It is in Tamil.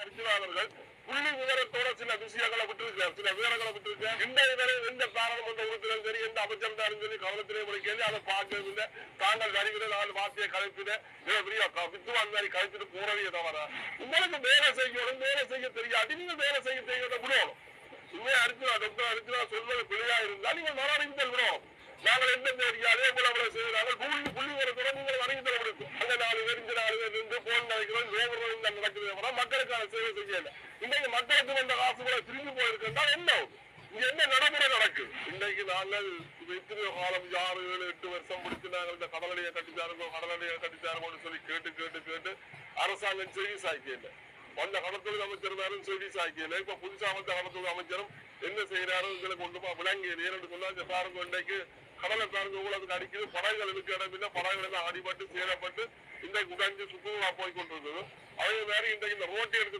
அர்ஜுனா அவர்கள் புள்ளி விவரத்தோட சில விஷயங்களை விட்டுருக்கார் சில விவரங்களை விட்டுருக்கார் இந்த வரை எந்த பாராளுமன்ற உறுப்பினரும் சரி எந்த அமைச்சர் தான் சரி கவனத்திலே முடிக்கிறது அதை பார்க்கவில்லை. தாங்கள் அறிவிட நாலு வார்த்தையை கலைப்பிட இதை பெரிய வித்துவான் மாதிரி கலைச்சிட்டு போறவே தவிர உங்களுக்கு வேலை செய்யணும் வேலை செய்ய தெரியாது. நீங்க வேலை செய்ய தெரியாத விடணும். உண்மையா அர்ஜுனா டாக்டர் அர்ஜுனா சொல்வது பிள்ளையா இருந்தால் நீங்க மரணம் விடணும் நாங்கள் எந்த ஏரியா அதே போல அவ்வளவு செய்யறாங்க புள்ளி புள்ளி வரத்தோட நீங்கள் அறிந்து நாலு பேர் இந்த நாலு பேர் இருந்து போன் நினைக்கிறோம் கோபுரம் இந்த நடக்குது. அப்புறம் மக்களுக்கான சேவை செய்யல. இன்னைக்கு மக்களுக்கு வந்த காசு கூட திரும்பி போயிருக்கா என்ன இங்க என்ன நடைமுறை நடக்குது? இன்னைக்கு நாங்கள் எத்தனையோ காலம் ஆறு ஏழு எட்டு வருஷம் முடிச்சு நாங்கள் இந்த கடலடியை கட்டித்தாருங்க கடலடியை கட்டித்தாருங்கன்னு சொல்லி கேட்டு கேட்டு கேட்டு அரசாங்கம் செய்தி சாய்க்கல. வந்த கடத்தொழில் அமைச்சர் வேறும் செய்தி சாய்க்கல. இப்ப புதுசா வந்த கடத்தொழில் அமைச்சரும் என்ன செய்யறாரு இதுல கொண்டு போய் விளங்கி நேரடி சொன்னா இந்த பாருங்க இன்னைக்கு கடலை பாருங்க உங்களுக்கு அடிக்குது படகுகள் எடுக்க இடம் படகுகள் எல்லாம் அடிபட்டு சேரப்பட்டு இன்றைக்கு உடைஞ்சு சுத்தமாக போய் கொண்டிருந்தது. அதே மாதிரி இன்றைக்கு இந்த ரோட்டை எடுத்து